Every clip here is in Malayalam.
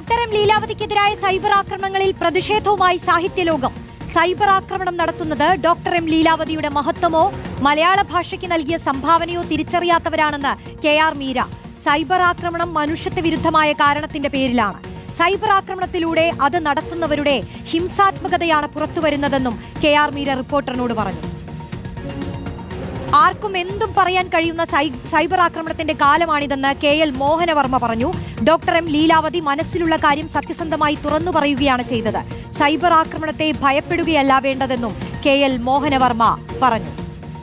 ഡോക്ടർ എം ലീലാവതിക്കെതിരായ സൈബർ ആക്രമണങ്ങളിൽ പ്രതിഷേധവുമായി സാഹിത്യലോകം. സൈബർ ആക്രമണം നടത്തുന്നത് ഡോക്ടർ എം ലീലാവതിയുടെ മഹത്വമോ മലയാള ഭാഷയ്ക്ക് നൽകിയ സംഭാവനയോ തിരിച്ചറിയാത്തവരാണെന്ന് കെ ആർ മീര. സൈബർ ആക്രമണം മനുഷ്യത്വ വിരുദ്ധമായ കാരണത്തിന്റെ പേരിലാണ്. സൈബർ ആക്രമണത്തിലൂടെ അത് നടത്തുന്നവരുടെ ഹിംസാത്മകതയാണ് പുറത്തുവരുന്നതെന്നും കെ ആർ മീര റിപ്പോർട്ടറിനോട് പറഞ്ഞു. ആർക്കും എന്തും പറയാൻ കഴിയുന്ന സൈബർ ആക്രമണത്തിന്റെ കാലമാണിതെന്ന് കെ എൽ മോഹനവർമ്മ പറഞ്ഞു. ഡോക്ടർ എം ലീലാവതി മനസ്സിലുള്ള കാര്യം സത്യസന്ധമായി തുറന്നു പറയുകയാണ് ചെയ്തത്. സൈബർ ആക്രമണത്തെ ഭയപ്പെടുകയല്ല വേണ്ടതെന്നും കെ എൽ മോഹനവർമ്മ പറഞ്ഞു.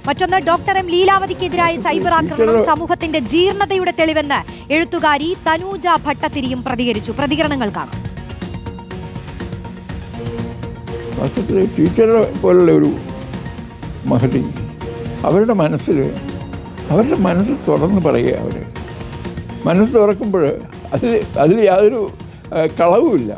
മറ്റൊന്ന് ഡോക്ടർ എം ലീലാവതിക്കെതിരായ സൈബർ ആക്രമണം സമൂഹത്തിന്റെ ജീർണതയുടെ തെളിവെന്ന് എഴുത്തുകാരി തനൂജ ഭട്ടത്തിരിയും പ്രതികരിച്ചു. പ്രതികരണങ്ങൾ കാണാം. ടീച്ചറെ പോലുള്ള ഒരു മഹതി അവരുടെ മനസ്സിൽ അവരുടെ മനസ്സ് തുറന്ന് പറയുക അവർ മനസ്സ് തുറക്കുമ്പോൾ അതിൽ അതിൽ യാതൊരു കളവുമില്ല.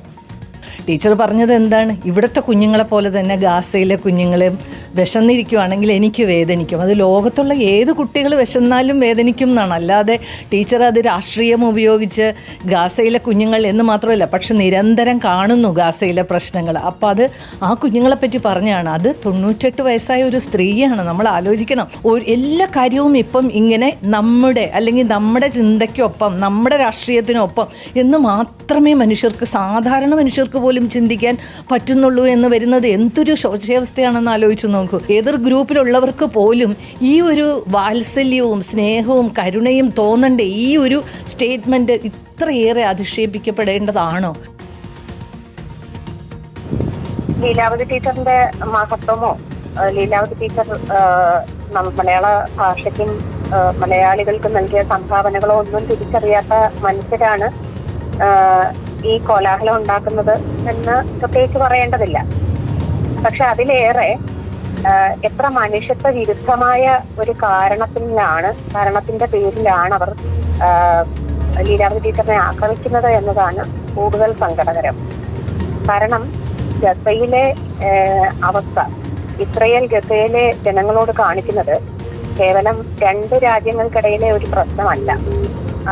ടീച്ചർ പറഞ്ഞത് എന്താണ്? ഇവിടുത്തെ കുഞ്ഞുങ്ങളെ പോലെ തന്നെ ഗാസയിലെ കുഞ്ഞുങ്ങളെ വിശന്നിരിക്കുവാണെങ്കിൽ എനിക്ക് വേദനിക്കും. അത് ലോകത്തുള്ള ഏത് കുട്ടികൾ വിശന്നാലും വേദനിക്കും എന്നാണ്. അല്ലാതെ ടീച്ചർ അത് രാഷ്ട്രീയം ഉപയോഗിച്ച് ഗാസയിലെ കുഞ്ഞുങ്ങൾ എന്ന് മാത്രമല്ല പക്ഷെ നിരന്തരം കാണുന്നു ഗാസയിലെ പ്രശ്നങ്ങൾ. അപ്പോൾ അത് ആ കുഞ്ഞുങ്ങളെ പറ്റി പറഞ്ഞാണ്. അത് തൊണ്ണൂറ്റെട്ട് വയസ്സായ ഒരു സ്ത്രീയാണ്. നമ്മൾ ആലോചിക്കണം. എല്ലാ കാര്യവും ഇപ്പം ഇങ്ങനെ നമ്മുടെ അല്ലെങ്കിൽ നമ്മുടെ ചിന്തയ്ക്കൊപ്പം നമ്മുടെ രാഷ്ട്രീയത്തിനൊപ്പം എന്ന് മാത്രമേ മനുഷ്യർക്ക് സാധാരണ മനുഷ്യർക്ക് പോലും ചിന്തിക്കാൻ പറ്റുന്നുള്ളൂ എന്ന് വരുന്നത് എന്തൊരു ശോചാവസ്ഥയാണെന്ന് ആലോചിച്ച് നോക്കൂ. എതിർ ഗ്രൂപ്പിലുള്ളവർക്ക് പോലും ഈ ഒരു വാത്സല്യവും സ്നേഹവും കരുണയും തോന്നണ്ട? ഈ ഒരു സ്റ്റേറ്റ്മെന്റ് ഇത്രയേറെ അധിക്ഷേപിക്കപ്പെടേണ്ടതാണോ? ലീലാവതി ടീച്ചറിന്റെ മഹത്വമോ? ലീലാവതി ടീച്ചർ മലയാള ഭാഷയ്ക്കും മലയാളികൾക്ക് നൽകിയ സംഭാവനകളോ ഒന്നും തിരിച്ചറിയാത്ത മനുഷ്യരാണ് ഈ കോലാഹലം ഉണ്ടാക്കുന്നത് എന്ന് പ്രത്യേകിച്ച് പറയേണ്ടതില്ല. പക്ഷെ അതിലേറെ എത്ര മനുഷ്യത്വ വിരുദ്ധമായ ഒരു കാരണത്തിലാണ് കാരണത്തിന്റെ പേരിലാണ് അവർ ലീലാവതി ടീച്ചറിനെ ആക്രമിക്കുന്നത് എന്നതാണ് കൂടുതൽ സങ്കടകരം. കാരണം ഗസയിലെ അവസ്ഥ ഇസ്രയേൽ ഗസയിലെ ജനങ്ങളോട് കാണിക്കുന്നത് കേവലം രണ്ട് രാജ്യങ്ങൾക്കിടയിലെ ഒരു പ്രശ്നമല്ല.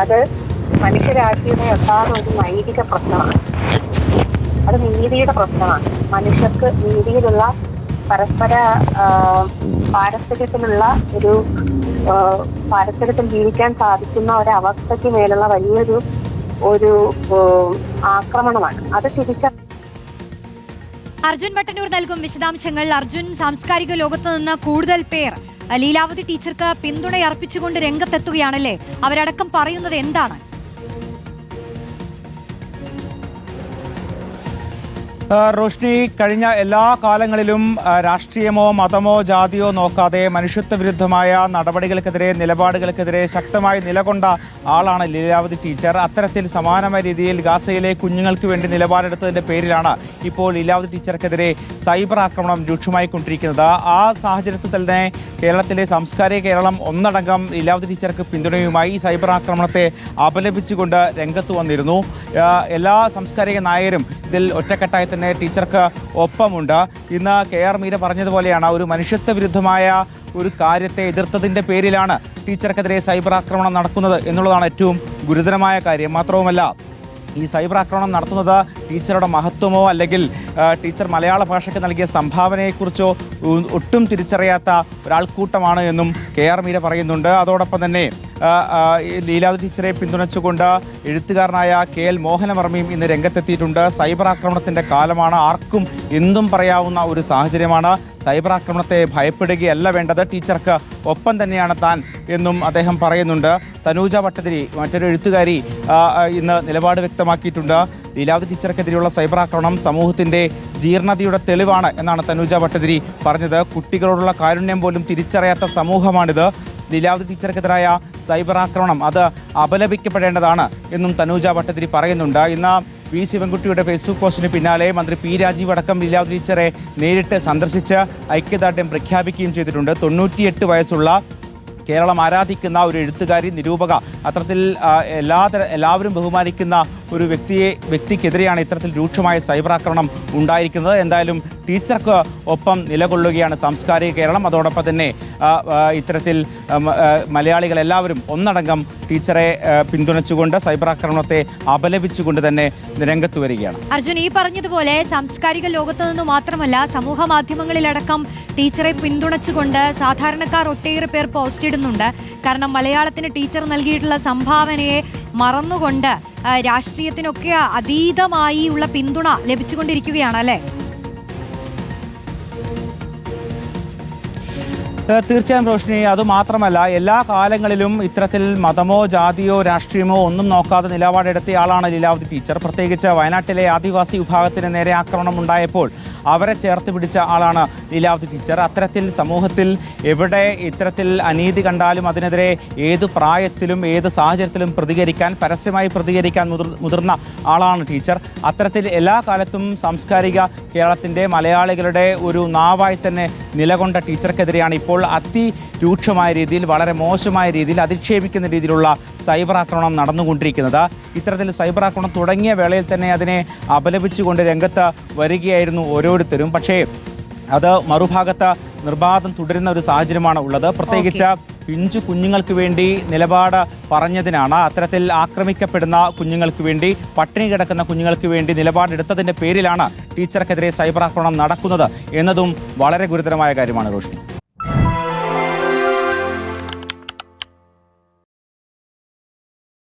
അത് മനുഷ്യരാശിയുടെ യഥാർത്ഥ ഒരു നൈതിക പ്രശ്നമാണ്. അത് നീതിയുടെ പ്രശ്നമാണ്. മനുഷ്യർക്ക് നീതിയിലുള്ള പരസ്പര പാരസ്പര്യത്തിലുള്ള ഒരു പാരസ്പര്യത്തിൽ ജീവിക്കാൻ സാധിക്കുന്ന ഒരവസ്ഥയ്ക്ക് മേലുള്ള വലിയൊരു ഒരു ആക്രമണമാണ്. അത് തിരിച്ച അർജുൻ ഭട്ടന്നൂർ നൽകും വിശദാംശങ്ങൾ. അർജുൻ സാംസ്കാരിക ലോകത്ത് നിന്ന് കൂടുതൽ പേർ ലീലാവതി ടീച്ചർക്ക് പിന്തുണയർപ്പിച്ചുകൊണ്ട് രംഗത്തെത്തുകയാണല്ലേ? അവരടക്കം പറയുന്നത് എന്താണ്? റോഷ്നി കഴിഞ്ഞ എല്ലാ കാലങ്ങളിലും രാഷ്ട്രീയമോ മതമോ ജാതിയോ നോക്കാതെ മനുഷ്യത്വ വിരുദ്ധമായ നടപടികൾക്കെതിരെ നിലപാടുകൾക്കെതിരെ ശക്തമായി നിലകൊണ്ട ആളാണ് ലീലാവതി ടീച്ചർ. അത്തരത്തിൽ സമാനമായ രീതിയിൽ ഗാസയിലെ കുഞ്ഞുങ്ങൾക്ക് വേണ്ടി നിലപാടെടുത്തതിന്റെ പേരിലാണ് ഇപ്പോൾ ലീലാവതി ടീച്ചർക്കെതിരെ സൈബർ ആക്രമണം രൂക്ഷമായി കൊണ്ടിരിക്കുന്നത്. ആ സാഹചര്യത്തിൽ തന്നെ കേരളത്തിലെ സാംസ്കാരിക കേരളം ഒന്നടങ്കം ലീലാവതി ടീച്ചർക്ക് പിന്തുണയുമായി സൈബർ ആക്രമണത്തെ അപലപിച്ചുകൊണ്ട് രംഗത്ത് വന്നിരുന്നു. എല്ലാ സാംസ്കാരിക നായരും ഇതിൽ ഒറ്റക്കെട്ടായി തന്നെ ടീച്ചർക്ക് ഒപ്പമുണ്ട്. ഇന്ന് കെ ആർ മീര പറഞ്ഞതുപോലെയാണ് ഒരു മനുഷ്യത്വ വിരുദ്ധമായ ഒരു കാര്യത്തെ എതിർത്തതിന്റെ പേരിലാണ് ടീച്ചർക്കെതിരെ സൈബർ ആക്രമണം നടക്കുന്നത് എന്നുള്ളതാണ് ഏറ്റവും ഗുരുതരമായ കാര്യം. മാത്രവുമല്ല ഈ സൈബർ ആക്രമണം നടത്തുന്നത് ടീച്ചറുടെ മഹത്വമോ അല്ലെങ്കിൽ ടീച്ചർ മലയാള ഭാഷയ്ക്ക് നൽകിയ സംഭാവനയെക്കുറിച്ചോ ഒട്ടും തിരിച്ചറിയാത്ത ഒരാൾക്കൂട്ടമാണ് എന്നും കെ ആർ മീര പറയുന്നുണ്ട്. അതോടൊപ്പം തന്നെ ലീലാവതി ടീച്ചറെ പിന്തുണച്ചുകൊണ്ട് എഴുത്തുകാരനായ കെ എൽ മോഹനവർമ്മയും ഇന്ന് രംഗത്തെത്തിയിട്ടുണ്ട്. സൈബർ ആക്രമണത്തിന്റെ കാലമാണ്. ആർക്കും എന്തും പറയാവുന്ന ഒരു സാഹചര്യമാണ്. സൈബർ ആക്രമണത്തെ ഭയപ്പെടുകയല്ല വേണ്ടത്. ടീച്ചർക്ക് ഒപ്പം തന്നെയാണ് താൻ എന്നും അദ്ദേഹം പറയുന്നുണ്ട്. തനൂജ ഭട്ടതിരി മറ്റൊരു എഴുത്തുകാരി ഇന്ന് നിലപാട് വ്യക്തമാക്കിയിട്ടുണ്ട്. ലീലാവതി ടീച്ചർക്കെതിരെയുള്ള സൈബർ ആക്രമണം സമൂഹത്തിന്റെ ജീർണതയുടെ തെളിവാണ് എന്നാണ് തനുജ ഭട്ടതിരി പറഞ്ഞത്. കുട്ടികളോടുള്ള കാരുണ്യം പോലും തിരിച്ചറിയാത്ത സമൂഹമാണിത്. ലീലാവതി ടീച്ചർക്കെതിരായ സൈബർ ആക്രമണം അത് അപലപിക്കപ്പെടേണ്ടതാണ് എന്നും തനൂജ ഭട്ടതിരി പറയുന്നുണ്ട്. ഇന്ന് വി ശിവൻകുട്ടിയുടെ ഫേസ്ബുക്ക് പോസ്റ്റിന് പിന്നാലെ മന്ത്രി പി രാജീവ് അടക്കം ലീലാവതി ടീച്ചറെ നേരിട്ട് സന്ദർശിച്ച് ഐക്യദാർഢ്യം പ്രഖ്യാപിക്കുകയും ചെയ്തിട്ടുണ്ട്. തൊണ്ണൂറ്റിയെട്ട് വയസ്സുള്ള കേരളം ആരാധിക്കുന്ന ഒരു എഴുത്തുകാരി നിരൂപക അത്തരത്തിൽ എല്ലാ എല്ലാവരും ബഹുമാനിക്കുന്ന ഒരു വ്യക്തിയെ വ്യക്തിക്കെതിരെയാണ് ഇത്തരത്തിൽ രൂക്ഷമായ സൈബർ ആക്രമണം ഉണ്ടായിരിക്കുന്നത്. എന്തായാലും ടീച്ചർക്ക് ഒപ്പം നിലകൊള്ളുകയാണ് സാംസ്കാരിക കേരളം. അതോടൊപ്പം തന്നെ ഇത്തരത്തിൽ മലയാളികൾ എല്ലാവരും ഒന്നടങ്കം ടീച്ചറെ പിന്തുണച്ചുകൊണ്ട് സൈബർ ആക്രമണത്തെ അപലപിച്ചുകൊണ്ട് തന്നെ രംഗത്ത് വരികയാണ്. അർജുൻ ഈ പറഞ്ഞതുപോലെ സാംസ്കാരിക ലോകത്ത് നിന്ന് മാത്രമല്ല സമൂഹ മാധ്യമങ്ങളിലടക്കം ടീച്ചറെ പിന്തുണച്ചുകൊണ്ട് സാധാരണക്കാർ ഒട്ടേറെ പേർ പോസ്റ്റ് ഇടുന്നുണ്ട്. കാരണം മലയാളത്തിന് ടീച്ചർ നൽകിയിട്ടുള്ള സംഭാവനയെ മറന്നുകൊണ്ട് രാഷ്ട്രീയത്തിനൊക്കെ അതീതമായി ഉള്ള പിന്തുണ ലഭിച്ചുകൊണ്ടിരിക്കുകയാണ് അല്ലേ? തീർച്ചയായും റോഷിനി അത് മാത്രമല്ല എല്ലാ കാലങ്ങളിലും ഇത്തരത്തിൽ മതമോ ജാതിയോ രാഷ്ട്രീയമോ ഒന്നും നോക്കാതെ നിലപാടെടുത്ത ആളാണ് ലീലാവതി ടീച്ചർ. പ്രത്യേകിച്ച് വയനാട്ടിലെ ആദിവാസി വിഭാഗത്തിന് നേരെ ആക്രമണം ഉണ്ടായപ്പോൾ അവരെ ചേർത്ത് പിടിച്ച ആളാണ് ലീലാവതി ടീച്ചർ. അത്തരത്തിൽ സമൂഹത്തിൽ എവിടെ ഇത്തരത്തിൽ അനീതി കണ്ടാലും അതിനെതിരെ ഏത് പ്രായത്തിലും ഏത് സാഹചര്യത്തിലും പ്രതികരിക്കാൻ പരസ്യമായി പ്രതികരിക്കാൻ മുതിർ മുതിർന്ന ആളാണ് ടീച്ചർ. അത്തരത്തിൽ എല്ലാ കാലത്തും സാംസ്കാരിക കേരളത്തിന്റെ മലയാളികളുടെ ഒരു നാവായി തന്നെ നിലകൊണ്ട ടീച്ചർക്കെതിരെയാണ് ഇപ്പോൾ അതിരൂക്ഷമായ രീതിയിൽ വളരെ മോശമായ രീതിയിൽ അധിക്ഷേപിക്കുന്ന രീതിയിലുള്ള സൈബർ ആക്രമണം നടന്നുകൊണ്ടിരിക്കുന്നത്. ഇത്തരത്തിൽ സൈബർ ആക്രമണം തുടങ്ങിയ വേളയിൽ തന്നെ അതിനെ അപലപിച്ചുകൊണ്ട് രംഗത്ത് വരികയായിരുന്നു ഓരോരുത്തരും. പക്ഷേ അത് മറുഭാഗത്ത് നിർബാധം തുടരുന്ന ഒരു സാഹചര്യമാണ് ഉള്ളത്. പ്രത്യേകിച്ച് പിഞ്ചു കുഞ്ഞുങ്ങൾക്ക് വേണ്ടി നിലപാട് പറഞ്ഞതിനാണ് അത്തരത്തിൽ ആക്രമിക്കപ്പെടുന്ന കുഞ്ഞുങ്ങൾക്ക് വേണ്ടി പട്ടിണി കിടക്കുന്ന കുഞ്ഞുങ്ങൾക്ക് വേണ്ടി നിലപാടെടുത്തതിന്റെ പേരിലാണ് ടീച്ചർക്കെതിരെ സൈബർ ആക്രമണം നടക്കുന്നത് എന്നതും വളരെ ഗുരുതരമായ കാര്യമാണ് റോഷിനി.